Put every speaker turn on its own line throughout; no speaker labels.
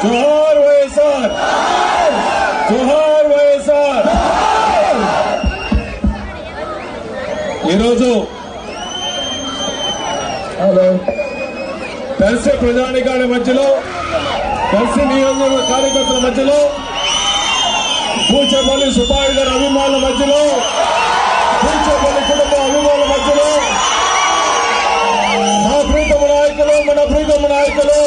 జోహార్ వైఎస్ఆర్ జోహార్ వైఎస్ఆర్ ఈరోజు దర్శి ప్రజానికాల మధ్యలో దర్శి నియోజకవర్గ కార్యకర్తల మధ్యలో పూచపల్లి సుబ్బాయి గారి అభిమానుల మధ్యలో పూచపల్లి కుటుంబ అభిమానుల మధ్యలో మా ప్రీతమ నాయకులు మన ప్రీతమ నాయకులు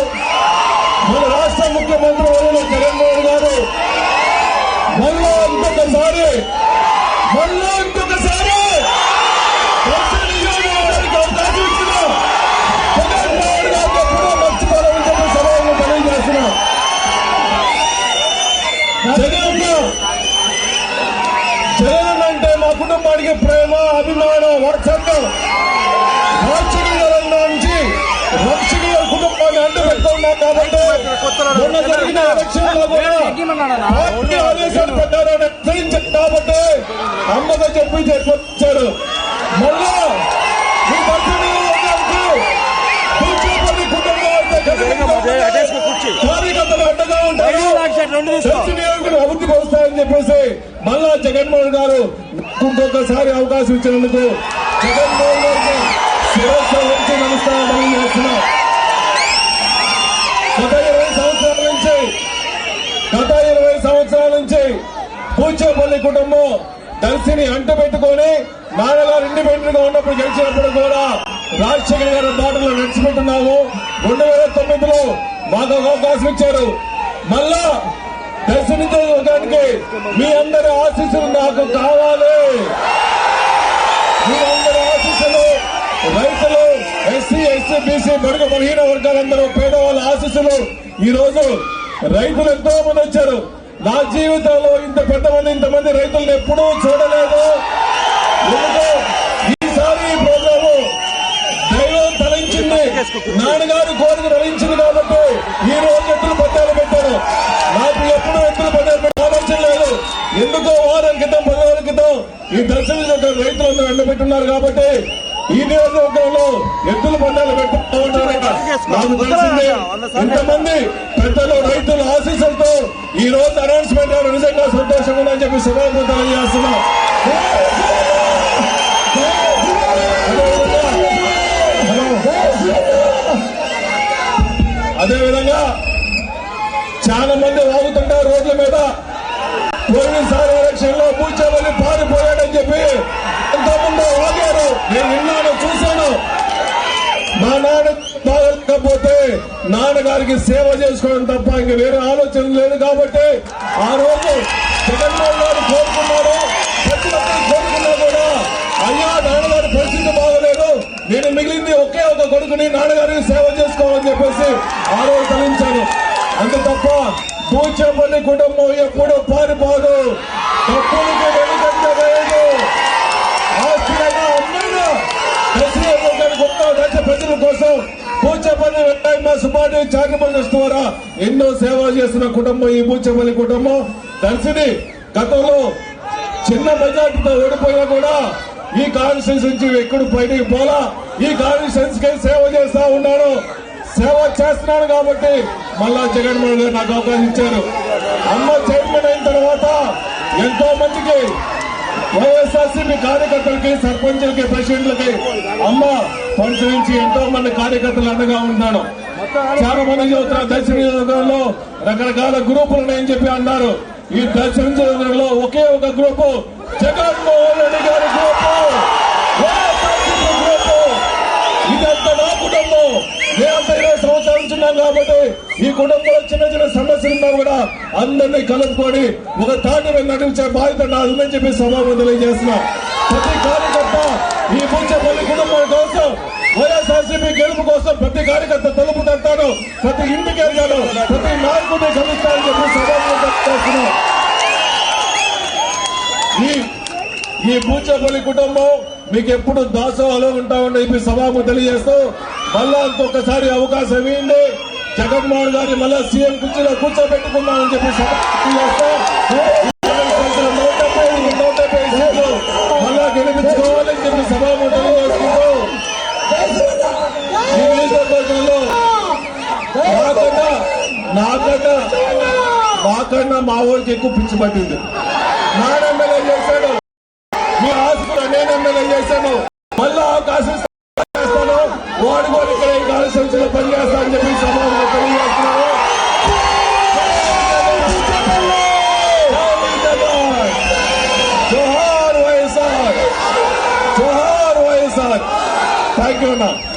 జగన్! జగన్ అంటే మా కుటుంబానికి ప్రేమ అభిమానం వాత్సల్యం రాక్షణీయ నుంచి కుటుంబాన్ని అంటు పెట్టుకున్నాం కాబట్టి మొన్న జరిగిన ఎలక్షన్లో కూడా పార్టీ ఆదేశాలు ప్రకారం కాబట్టి అమ్మగా చెప్పి చెప్పొచ్చారు మళ్ళా కూర్చోపల్లి కుటుంబం కార్యకర్తలు అండగా ఉంటారు. చెప్పేసి మళ్ళా జగన్మోహన్ గారు ఇంకొకసారి అవకాశం ఇచ్చినందుకు జగన్మోహన్ గారికి శిరస్సు వచ్చి నమస్కారం చేస్తున్నాం. గత ఇరవై సంవత్సరాల నుంచి గత ఇరవై సంవత్సరాల నుంచి పూచేపల్లి కుటుంబం దర్శిని అంటు పెట్టుకొని నాన్నగారు ఇండిపెండెంట్గా ఉన్నప్పుడు గెలిచినప్పుడు కూడా రాజశేఖర గారి బాటలో నడిచిపెట్టున్నాము రెండు వేల తొమ్మిదిలో మాకు అవకాశం ఇచ్చారు. మళ్ళా దర్శని మీ అందరి ఆశీస్సులు నాకు కావాలి. మీ అందరి ఆశీస్సులు రైతులు ఎస్సీ ఎస్సీ బీసీ బడుగు బలహీన వర్గాలందరూ పేదవాళ్ళ ఆశీస్సులు ఈ రోజు రైతులు ఎంతో మంది వచ్చారు. నా జీవితంలో ఇంత పెద్దమంది ఇంతమంది రైతులను ఎప్పుడూ చూడలేదు. ఈసారి ఈ ప్రోగ్రాము దైవం తలంచింది. నాన్నగారు కోరిక తలంచింది కాబట్టి ఈ రోజు ఈ దర్శనం రైతులందరూ ఎండబెట్టున్నారు కాబట్టి ఈ నియోజకవర్గంలో ఎద్దుల పందాలు పెట్టుకుంటా నాకు తెలిసింది ఇంతమంది పెద్దలు రైతుల ఆశీస్సులతో ఈ రోజు అనౌన్స్మెంట్ నిజంగా సంతోషంగా ఉందని చెప్పి శుభాకాంక్షలు తెలియజేస్తున్నాం. అదేవిధంగా చాలా మంది వాగుతుంటారు రోడ్ల మీద పోయినసారి ఎలక్షన్లో పూచేవల్లి పారిపోయాడని చెప్పి ఎంతమంది వాగారు నేను విన్నాను చూశాను. మా నాన్న బాగలేకపోతే నాన్నగారికి సేవ చేసుకోవడం తప్ప ఇంక వేరే ఆలోచన లేదు కాబట్టి ఆ రోజు జగన్మోహన్ గారు కోరుకున్నారు. ప్రతి ఒక్కరు కోరుకున్నా కూడా అయ్యా నాన్నగారి పరిస్థితి బాగలేదు. నేను మిగిలింది ఒకే ఒక కొడుకుని నాన్నగారికి సేవ చేసుకోవాలని చెప్పేసి ఆ రోజు తలించాను పూచేపల్లి కుటుంబం ఎప్పుడు పారిపోదు తప్పులకి వెనుకంటే వేయదు. ఆస్తిగా అమ్మైనా గొప్ప దేశ ప్రజల కోసం పూచపల్లి వెంకయ్య సుమాటి చారిటబుల్ ద్వారా ఎన్నో సేవ చేస్తున్న కుటుంబం ఈ పూచపల్లి కుటుంబం. దర్శిని గతంలో చిన్న మెజార్టీతో ఓడిపోయినా కూడా ఈ కాన్స్టిట్యూన్స్ నుంచి ఎక్కడ బయటికి పోలా. ఈ కాన్స్టిట్యూన్స్కి సేవ చేస్తా ఉన్నాను సేవ చేస్తున్నాను కాబట్టి మళ్ళా జగన్మోహన్ గారు నాకు అవకాశం ఇచ్చారు. అమ్మ చైర్మన్ అయిన తర్వాత ఎంతో మందికి వైఎస్ఆర్సీపీ కార్యకర్తలకి సర్పంచులకి ప్రెసిడెంట్లకి అమ్మ ఫండ్స్ నుంచి ఎంతో మంది కార్యకర్తలు అండగా ఉన్నాను చాలా మంది చెబుతున్నారు దర్శన నియోజకవర్గంలో రకరకాల గ్రూపులు ఉన్నాయని చెప్పి అన్నారు. ఈ దర్శన నియోజకవర్గంలో ఒకే ఒక గ్రూపు జగన్మోహన్ రెడ్డి ఈ కుటుంబంలో చిన్న చిన్న సమస్యలు ఉన్నా కూడా అందరినీ కలుపుకొని ఒక తాటి మీద నడిపించే బాధ్యత నాదని చెప్పి సభకు తెలియజేస్తున్నా. ప్రతి కార్యకర్త ఈ పూచపల్లి కుటుంబం కోసం వైఎస్ఆర్సీపీ గెలుపు కోసం ప్రతి కార్యకర్త తలుపు తట్టాను ప్రతి ఇంటికి వెళ్ళాను ప్రతి నాయకుడిని కలుస్తానని చెప్పి సభకు ఈ ఈ పూచపల్లి కుటుంబం మీకు ఎప్పుడు దాసోహలో ఉంటామని చెప్పి సభకు తెలియజేస్తూ మళ్ళా ఇంకొకసారి అవకాశం ఇవ్వండి. జగన్మోహన్ గారి మళ్ళా సీఎం కుర్చీలో కూర్చోబెట్టుకుందామని చెప్పి సభకు మళ్ళా గెలిపించుకోవాలని చెప్పి సభకు తెలియజేసుకుంటూ ఈ నాకన్నా నాకన్నా మా ఊరికి ఎక్కువ పిచ్చి పట్టింది. నాన్న ఎమ్మెల్యే చేశాడు. మీ ఆస్తులు నేను ఎమ్మెల్యే చేశాను 兄弟们。